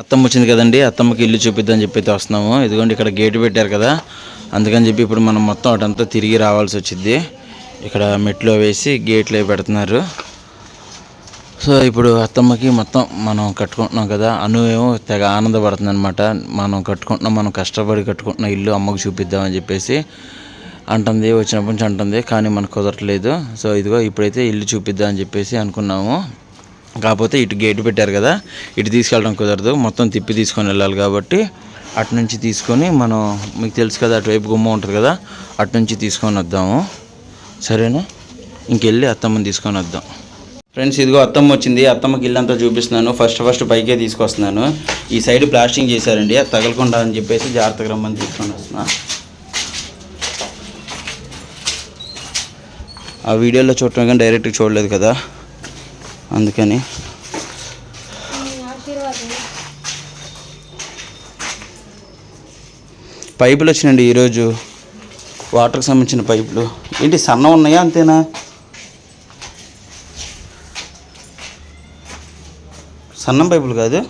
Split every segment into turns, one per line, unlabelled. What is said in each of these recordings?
అత్తమ్మ వచ్చింది కదండి అత్తమ్మకి ఇల్లు చూపిద్దని చెప్పి వస్తున్నాము. ఇదిగోండి ఇక్కడ గేట్ పెట్టారు కదా. అందుకని చెప్పి ఇప్పుడు మనం మొత్తం అటంతా తిరిగి రావాల్సి వచ్చింది. ఇక్కడ మెట్లో వేసి గేట్లు పెడుతున్నారు. సో ఇప్పుడు అత్తమ్మకి మొత్తం మనం కట్టుకుంటున్నాం కదా. అను ఏమో తెగ ఆనందపడుతుంది అనమాట మనం కట్టుకుంటున్నాం మనం కష్టపడి కట్టుకుంటున్న ఇల్లు అమ్మకు చూపిద్దామని చెప్పేసి అంటుంది. వచ్చినప్పటి నుంచి అంటుంది కానీ మనకు కుదరట్లేదు. సో ఇదిగో ఇప్పుడైతే ఇల్లు చూపిద్దాం అని చెప్పేసి అనుకున్నాము. కాకపోతే ఇటు గేట్ పెట్టారు కదా ఇటు తీసుకెళ్ళడం కుదరదు. మొత్తం తిప్పి తీసుకొని వెళ్ళాలి కాబట్టి అటు నుంచి తీసుకొని మనం మీకు తెలుసు కదా అటువైపు గుమ్మ ఉంటుంది కదా అటు నుంచి తీసుకొని వద్దాము. సరేనా? ఇంకెళ్ళి అత్తమ్మని తీసుకొని వద్దాం. ఫ్రెండ్స్ ఇదిగో అత్తమ్మ వచ్చింది. అత్తమ్మకి ఇల్లంతా చూపిస్తున్నాను. ఫస్ట్ ఫస్ట్ పైకే తీసుకొస్తున్నాను. ఈ సైడ్ ప్లాస్టింగ్ చేశారండి. అది తగలకుండా అని చెప్పేసి జాగ్రత్తగా రమ్మని తీసుకొని వస్తున్నా. ఆ వీడియోలో చూడటం కానీ డైరెక్ట్గా చూడలేదు కదా. అందుకని. పైపులు వచ్చినండి ఈరోజు. వాటర్కి సంబంధించిన పైపులు. ఏంటి సన్నం ఉన్నాయా అంతేనా? సన్నం పైపులు కాదు?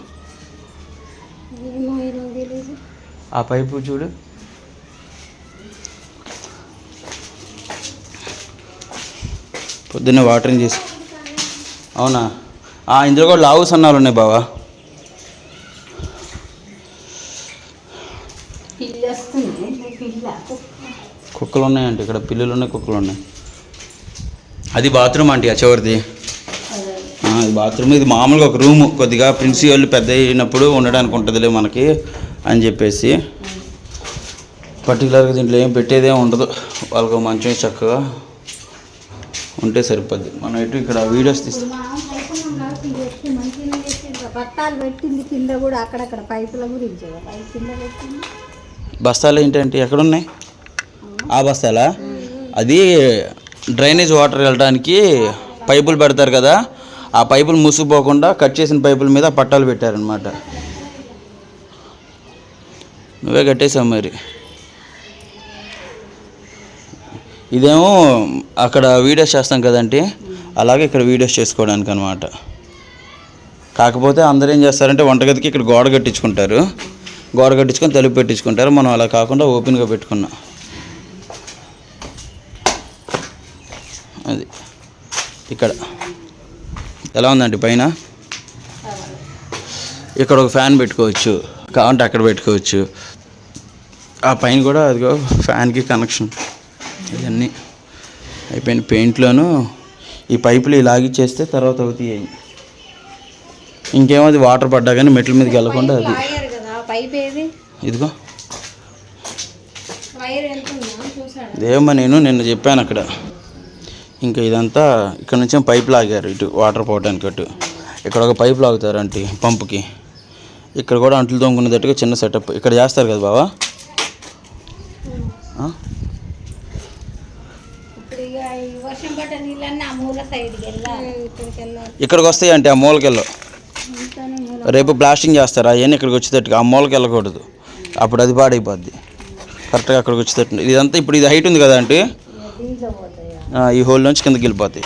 ఆ పైపు చూడు. పొద్దున్నే వాటరింగ్ చేసి అవునా? ఆ, ఇందులో కూడా లావు సన్నాలు ఉన్నాయి బావా. కుక్కలు ఉన్నాయండి ఇక్కడ పిల్లులు ఉన్నాయి కుక్కలు ఉన్నాయి అది బాత్రూమ్ ఆంటీ ఆ చివరిది. ఇది బాత్రూమ్ ఇది మామూలుగా ఒక రూమ్. కొద్దిగా ప్రిన్సీ వాళ్ళు పెద్ద అయినప్పుడు ఉండడానికి ఉంటుందిలే మనకి అని చెప్పేసి. పర్టికులర్గా దీంట్లో ఏం పెట్టేదేం ఉండదు. వాళ్ళకు మంచం చక్కగా ఉంటే సరిపోద్ది. మనం ఎటు ఇక్కడ వీడియోస్ తీస్తాం.
పెట్టింది కింద కూడా అక్కడక్కడ పైపుల గురించి. కింద పెట్టింది.
బస్తాలు ఏంటంటే ఎక్కడున్నాయి? ఆ బస్తాలా? అది డ్రైనేజ్ వాటర్ వెళ్ళడానికి పైపులు పెడతారు కదా ఆ పైపులు మూసుకుపోకుండా కట్ చేసిన పైపుల మీద పట్టాలు పెట్టారనమాట నువ్వే కట్టేసావు మరి. ఇదేమో అక్కడ వీడియోస్ చేస్తాం కదంటే అలాగే ఇక్కడ వీడియోస్ చేసుకోవడానికి అనమాట కాకపోతే అందరూ ఏం చేస్తారంటే వంటగదికి ఇక్కడ గోడ కట్టించుకుంటారు. గోడ కట్టించుకొని తలుపు పెట్టించుకుంటారు. మనం అలా కాకుండా ఓపెన్గా పెట్టుకున్నాం. అది ఇక్కడ. ఎలా ఉందండి పైన? ఇక్కడ ఒక ఫ్యాన్ పెట్టుకోవచ్చు. కావాలంటే అక్కడ పెట్టుకోవచ్చు. ఆ పైన కూడా అదిగో ఫ్యాన్కి కనెక్షన్. ఇవన్నీ అయిపోయిన పెయింట్లోను ఈ పైపులు ఇలాగిచ్చేస్తే తర్వాత అవుతాయి ఇంకేమో అది వాటర్ పడ్డా కానీ మెట్ల మీదకి వెళ్ళకుండా అది. ఇదిగో. దేవమ్మ నేను నిన్న చెప్పాను అక్కడ. ఇంకా ఇదంతా ఇక్కడ నుంచి పైప్ లాగారు ఇటు వాటర్ పోవడానికి అటు. ఇక్కడ ఒక పైప్ లాగుతారు అంటే పంపుకి. ఇక్కడ కూడా అంట్లు తోముకునేటట్టుగా చిన్న సెటప్. ఇక్కడ చేస్తారు కదా బావా?
ఇప్పుడు ఇక ఈ వర్షం పడ్డ నీళ్ళన్నీ ఆ మూల సైడ్కి వెళ్ళాలి. ఇక్కడికి వెళ్ళాలి.
ఇక్కడికి వస్తాయి అంటే ఆ మూలకెళ్ళు.
మూల
రేపు ప్లాస్టింగ్ చేస్తారు. అవన్నీ ఇక్కడికి వచ్చేటట్టుగా ఆ మూలకి వెళ్ళకూడదు. అప్పుడు అది పాడైపోద్ది. కరెక్ట్గా అక్కడికి వచ్చేటట్టు. ఇదంతా ఇప్పుడు ఇది హైట్ ఉంది కదా అంటే
దీంట్లో పోతాయి
ఆ, ఈ హోల్ నుంచి కిందకి వెళ్ళిపోతాయి.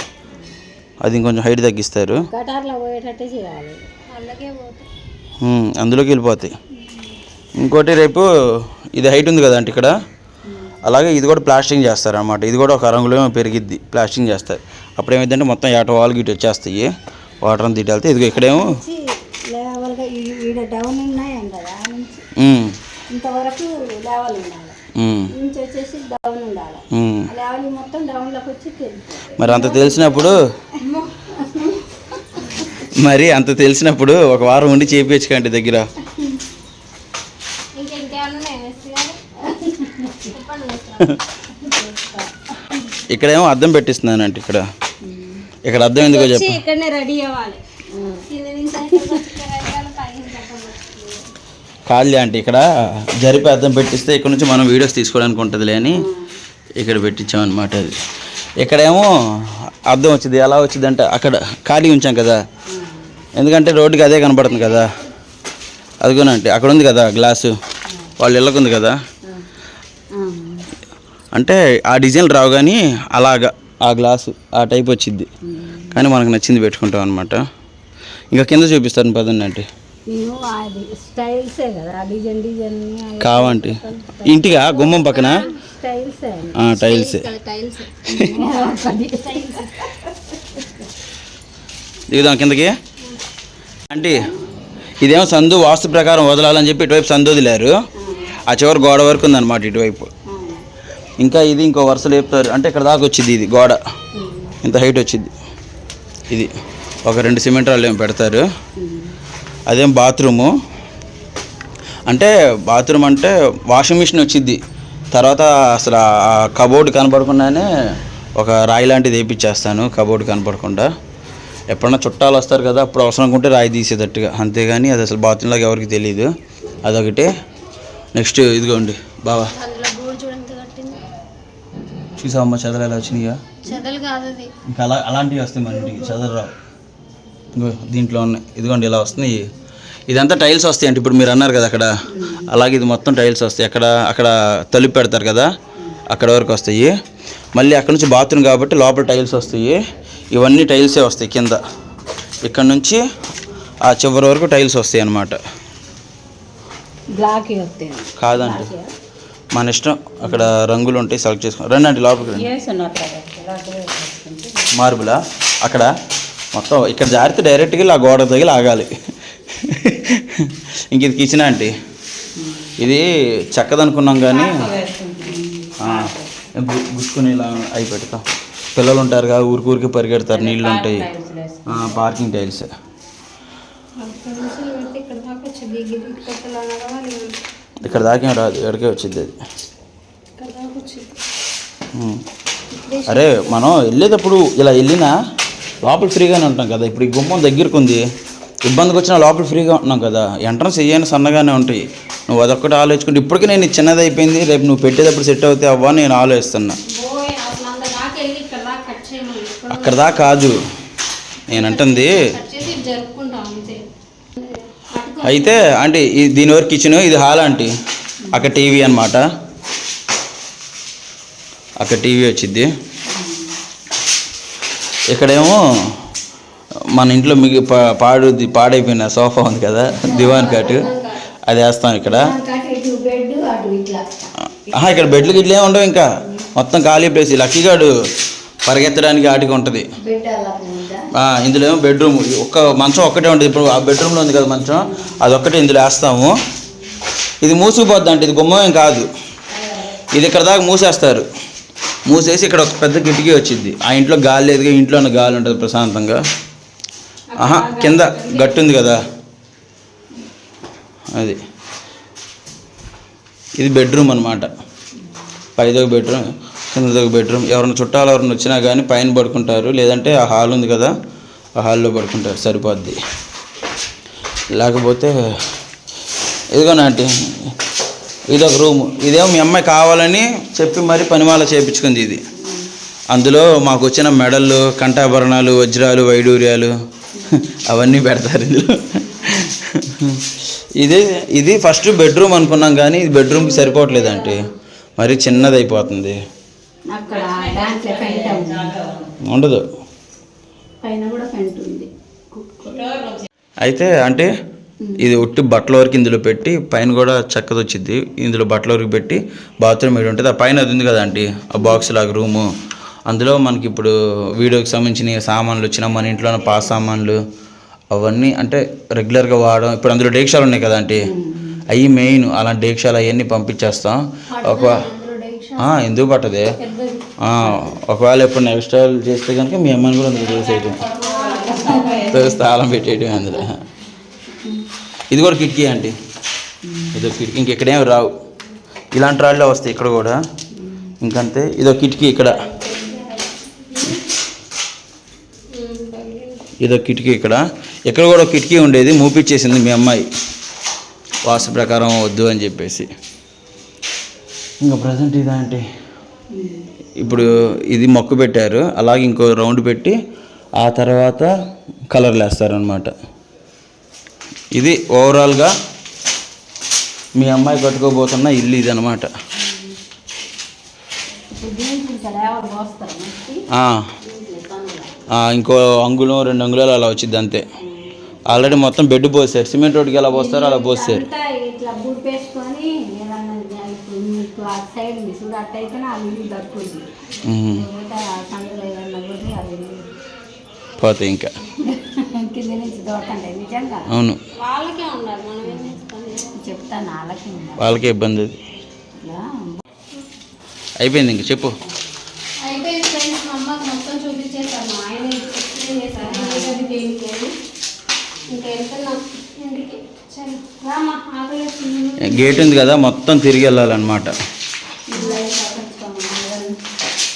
అది ఇంకొంచెం హైట్ తగ్గిస్తారు.
గటార్లో పోయేటట్టే చేయాలి. అలాగే పోతాయి
ఉమ్, అందులోకి వెళ్ళిపోతాయి. ఇంకోటి రేపు ఇది హైట్ ఉంది కదా అంటే ఇక్కడ? అలాగే ఇది కూడా ప్లాస్టింగ్ చేస్తారు అనమాట ఇది కూడా ఒక రంగులో పెరిగిద్ది ప్లాస్టింగ్ చేస్తారు. అప్పుడు ఏమైందంటే మొత్తం ఏట వాల్ గిట్ వచ్చేస్తాయి. వాటర్ అంతా ఇటు వెళ్తే ఇదిగో ఇక్కడేమో
ఇంతవరకు లేవల్
మరి అంత తెలిసినప్పుడు మరి అంత తెలిసినప్పుడు ఒక వారం ఉండి చేపించకండి దగ్గర
ఇంకా ఇంకేమన్నా ఉన్నాయి నెక్స్ట్ గారు చెప్పండి నెక్స్ట్.
ఇక్కడేమో అద్దం పెట్టిస్తున్నానంటే ఇక్కడ. ఇక్కడ అద్దం ఎందుకో చెప్పు.
ఇక్కడనే రెడీ అవ్వాలి. కింద నుంచి అయితే వచ్చి వెళ్ళాలి, పైన చెప్పబోతుంది.
ఖాళీ అంటే ఇక్కడ జరిపి అద్దం పెట్టిస్తే ఇక్కడ నుంచి మనం వీడియోస్ తీసుకోవడానికి ఉంటుందిలే అని ఇక్కడ పెట్టించామన్నమాట అది. ఇక్కడేమో అద్దం వచ్చింది ఎలా వచ్చింది అంటే అక్కడ ఖాళీ ఉంచాం కదా. ఎందుకంటే రోడ్డుకి అదే కనపడుతుంది కదా. అదిగోనంటే అక్కడ ఉంది కదా గ్లాసు. వాళ్ళ ఇళ్ళకు ఉంది కదా. అంటే ఆ డిజైన్ రావు కానీ అలాగా ఆ గ్లాసు ఆ టైప్ వచ్చింది కానీ మనకు నచ్చింది పెట్టుకుంటాం అనమాట ఇంకా కింద చూపిస్తాను పదండి అంటే. కావంటి. ఇంటిగా గుమ్మం పక్కన?
స్టైల్సే
ఆ, టైల్స్.
టైల్స్.
దిగుదాం కిందకి. అంటే ఇదేమో సందు వాస్తు ప్రకారం వదలాలని చెప్పి ఇటువైపు సందు వదిలారు. ఆ చివరి గోడ వరకు ఉందన్నమాట ఇటువైపు. ఇంకా ఇది ఇంకో వరుస లేపుతారు అంటే ఇక్కడ దాకా వచ్చింది ఇది గోడ. ఇంత హైట్ వచ్చింది. ఇది ఒక రెండు సిమెంట్ రాళ్ళు ఏమో పెడతారు. అదేం బాత్రూము. అంటే బాత్రూమ్ అంటే వాషింగ్ మిషన్ వచ్చింది. తర్వాత అసలు ఆ కబోర్డ్ కనపడకుండానే ఒక రాయి లాంటిది వేయించేస్తాను కబోర్డ్ కనపడకుండా ఎప్పుడన్నా చుట్టాలు వస్తారు కదా అప్పుడు అవసరం ఉంటే రాయి తీసేటట్టుగా. అంతేగాని అది అసలు బాత్రూంలాగా ఎవరికి తెలియదు అదొకటి. నెక్స్ట్ ఇదిగోండి బావా
అందులో గూడు చూడండి కట్టింది
చూసావమ్మా చదలు ఎలా వచ్చినాయిగా?
చెదలు కాదు
ఇంకా అలా అలాంటివి వస్తాయి మన ఇంటికి. చదవరావు ఇగో దీంట్లో ఉన్నాయి. ఇదిగోండి ఇలా వస్తున్నాయి. ఇదంతా టైల్స్ వస్తాయి అంటే ఇప్పుడు మీరు అన్నారు కదా అక్కడ. అలాగే ఇది మొత్తం టైల్స్ వస్తాయి. అక్కడ అక్కడ తలుపు పెడతారు కదా. అక్కడ వరకు వస్తాయి. మళ్ళీ అక్కడ నుంచి బాత్రూమ్ కాబట్టి లోపల టైల్స్ వస్తాయి. ఇవన్నీ టైల్సే వస్తాయి కింద. ఇక్కడ నుంచి ఆ చివరి వరకు టైల్స్ వస్తాయి అన్నమాట. కాదండి. మన ఇష్టం. అక్కడ రంగులు ఉంటాయి సెలెక్ట్ చేసుకో రండి అండి లోపలికి రండి. మార్బులా? అక్కడ మొత్తం ఇక్కడ జారితే డైరెక్ట్గా ఇలా గోడ తగిలి ఆగాలి. ఇంక ఇది కిచెన్ ఆంటీ ఇది చెక్కదనుకున్నాం కానీ ఆ, గుచ్చుకుని ఇలా అయి పెడతాం. పిల్లలు ఉంటారు కదా ఊరికి ఊరికి పరిగెడతారు నీళ్ళు ఉంటాయి. ఆ, పార్కింగ్ టైల్స్
ఇక్కడ దాకా వచ్చింది గిరి కొత్తలో నడవాలి
ఇక్కడ దాకేం రాదు ఎక్కడికే వచ్చింది అది. అరే మనం వెళ్ళేటప్పుడు ఇలా వెళ్ళినా లోపల ఫ్రీగానే ఉంటాం కదా. ఇప్పుడు ఈ గుమ్మం దగ్గరకు ఉంది. ఇబ్బందికి వచ్చినా లోపల ఫ్రీగా ఉంటున్నాం కదా. ఎంట్రన్స్ ఏమైనా సన్నగానే ఉంటాయి. నువ్వు అదొక్కటి ఆలోచించుకుంటే ఇప్పటికీ నేను చిన్నది అయిపోయింది. రేపు నువ్వు పెట్టేటప్పుడు సెట్ అవుతాయి. అవ్వా నేను ఆలోచిస్తున్నా.
పోయి అసలు అంత దాకా
అయితే అంటే దీని వరకు కిచెన్ ఇది హాల్ ఆంటీ. అక్కడ టీవీ అన్నమాట. అక్కడ టీవీ వచ్చింది ఇక్కడేమో మన ఇంట్లో మిగి పా- పాడు పాడైపోయిన సోఫా ఉంది కదా దివాన్ కాటు. అది వేస్తాం ఇక్కడ. ఇక్కడ బెడ్లు గిడ్లు ఏమి ఉండవు ఇంకా. మొత్తం ఖాళీ ప్లేస్. లక్కీ గాడు పరిగెత్తడానికి ఆటికి ఉంటుంది. ఇందులో ఏమో బెడ్రూమ్ ఒక్క మంచం ఒక్కటే ఉంటుంది. ఇప్పుడు ఆ బెడ్రూమ్లో ఉంది కదా మంచం. అది ఒక్కటే ఇందులో వేస్తాము. ఇది మూసుకుపోద్ది అంటే ఇది గుమ్మం ఏం కాదు. ఇది ఇక్కడ దాకా మూసేస్తారు. మూసేసి ఇక్కడ ఒక పెద్ద కిటికీ వచ్చింది. ఆ ఇంట్లో గాలి లేదుగా ఇంట్లో ఉన్న గాలి ఉంటుంది ప్రశాంతంగా. ఆహా కింద గట్టు ఉంది కదా. అది. ఇది బెడ్రూమ్ అనమాట పైదొక బెడ్రూమ్ కిందదొక బెడ్రూమ్. ఎవరైనా చుట్టాలు ఎవరైనా వచ్చినా కానీ పైన పడుకుంటారు. లేదంటే ఆ హాల్ ఉంది కదా ఆ హాల్లో పడుకుంటారు. సరిపోద్ది. లేకపోతే ఇదిగోనా ఆంటీ ఇదొక రూమ్. ఇదేమో మీ అమ్మాయి కావాలని చెప్పి మరి పనిమాల చేయించుకుంది ఇది. అందులో మాకు వచ్చిన మెడళ్ళు కంఠాభరణాలు వజ్రాలు వైడూర్యాలు అవన్నీ పెడతారు ఇందులో. ఇది ఇది ఫస్ట్ బెడ్రూమ్ అనుకున్నాం కానీ ఇది బెడ్రూమ్కి సరిపోవట్లేదంటే మరి చిన్నది అయిపోతుంది
అక్కడ దాంట్లో పెంట ఉంది
ఉండదు.
పైన కూడా పెంట ఉంది.
అయితే అంటే ఇది ఒట్టి బట్టల వరకు ఇందులో పెట్టి పైన కూడా చక్కది వచ్చింది ఇందులో బట్టల వరకు పెట్టి బాత్రూమ్ ఏడు ఉంటుంది. ఆ పైన అది ఉంది కదా ఆంటీ ఆ బాక్స్ లాగా రూము అందులో మనకి ఇప్పుడు వీడియోకి సంబంధించిన సామాన్లు వచ్చిన మన ఇంట్లో ఉన్న పాస్ సామాన్లు అవన్నీ అంటే రెగ్యులర్గా వాడడం. ఇప్పుడు అందులో డేక్షాలు ఉన్నాయి కదా ఆంటీ. అవి మెయిన్ అలాంటి డేక్షాలు అవన్నీ పంపించేస్తాం. ఒక ఎందుకు పట్టదే? ఒకవేళ ఎప్పుడు నెక్స్ట్ చేస్తే కనుక మీ అమ్మాయిని కూడా అందులో చూసేయటం తెలిస్తే తాళం పెట్టేయటం అందులో. ఇది కూడా కిటికీ అండి. ఇదో కిటికీ. ఇంకెక్కడేం రావు. ఇలాంటి రాళ్ళే వస్తాయి ఇక్కడ కూడా. ఇంకంతే. ఇదో కిటికీ ఇక్కడ. ఇదో కిటికీ ఇక్కడ. ఇక్కడ కూడా కిటికీ ఉండేది. మూపిచ్చేసింది మీ అమ్మాయి. వాస్తు ప్రకారం వద్దు అని చెప్పేసి. ఇంకా ప్రజెంట్ ఇదా అంటే ఇప్పుడు ఇది మొక్కు పెట్టారు అలాగే ఇంకో రౌండ్ పెట్టి ఆ తర్వాత కలర్లు వేస్తారనమాట ఇది ఓవరాల్గా మీ అమ్మాయి కట్టుకోబోతున్న ఇల్లు ఇది అనమాట
ఇంకో
అంగుళం రెండు అంగుళాలు అలా వచ్చింది అంతే. ఆల్రెడీ మొత్తం బెడ్ పోసారు. సిమెంట్ రోడ్కి ఎలా పోస్తారో అలా పోసారు
అంతా ఇట్లా బుడ్పేసుకొని ఏదన్నా ఆ సైడ్ ఉంది. చూడు ఆ ఏదన్నా పోతే
ఇంకా.
కింద నుంచి దోకండి నిజంగా?
అవును.
వాళ్ళకే ఉన్నారు. మనం చెప్తాను వాళ్ళకే
వాళ్ళకే ఇబ్బంది అయిపోయింది ఇంక చెప్పు.
అయిపోయింది ఫ్రెండ్స్ మా అమ్మకి మొత్తం చూపించేసాను ఆయన ఎక్స్ప్లెయిన్ చేశారు. ఏదది దేనికి అని. ఇంకా వెళ్తున్నాం. ఇంటికి. చలో రామా ఆకలి
గేట్ ఉంది కదా మొత్తం తిరిగి వెళ్ళాలన్నమాట.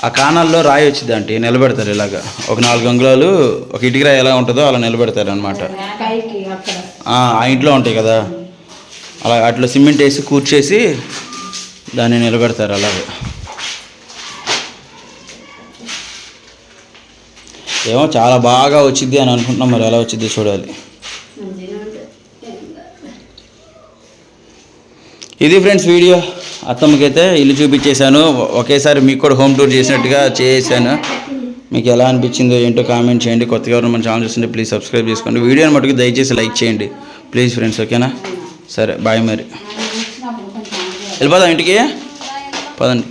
ఆ కాణాల్లో రాయి వచ్చింది అంటే నిలబెడతారు ఇలాగా. ఒక నాలుగు అంగుళాలు ఒక ఇటుక రాయి ఎలా ఉంటుందో అలా నిలబెడతారు అనమాట ఆ ఇంట్లో ఉంటాయి కదా. అలా అట్లా సిమెంట్ వేసి కూర్చేసి దాన్ని నిలబెడతారు అలాగే. ఏమో చాలా బాగా వచ్చింది అని అనుకుంటున్నాం మరి ఎలా వచ్చింది చూడాలి
మంచిగా ఉంటుంది
ఇది ఫ్రెండ్స్ వీడియో. అత్తమ్మకైతే ఇల్లు చూపించేశాను. ఒకేసారి మీకు కూడా హోమ్ టూర్ చేసినట్టుగా చేశాను. మీకు ఎలా అనిపించిందో ఏంటో కామెంట్ చేయండి. కొత్తగా ఎవరైనా మన ఛానల్ చూస్తుంటే ప్లీజ్ సబ్స్క్రైబ్ చేసుకోండి. వీడియోని మటుకు దయచేసి లైక్ చేయండి. ప్లీజ్ ఫ్రెండ్స్ ఓకేనా? సరే బాయ్ మరి. వెళ్ళిపోదాం ఇంటికి? పదండి.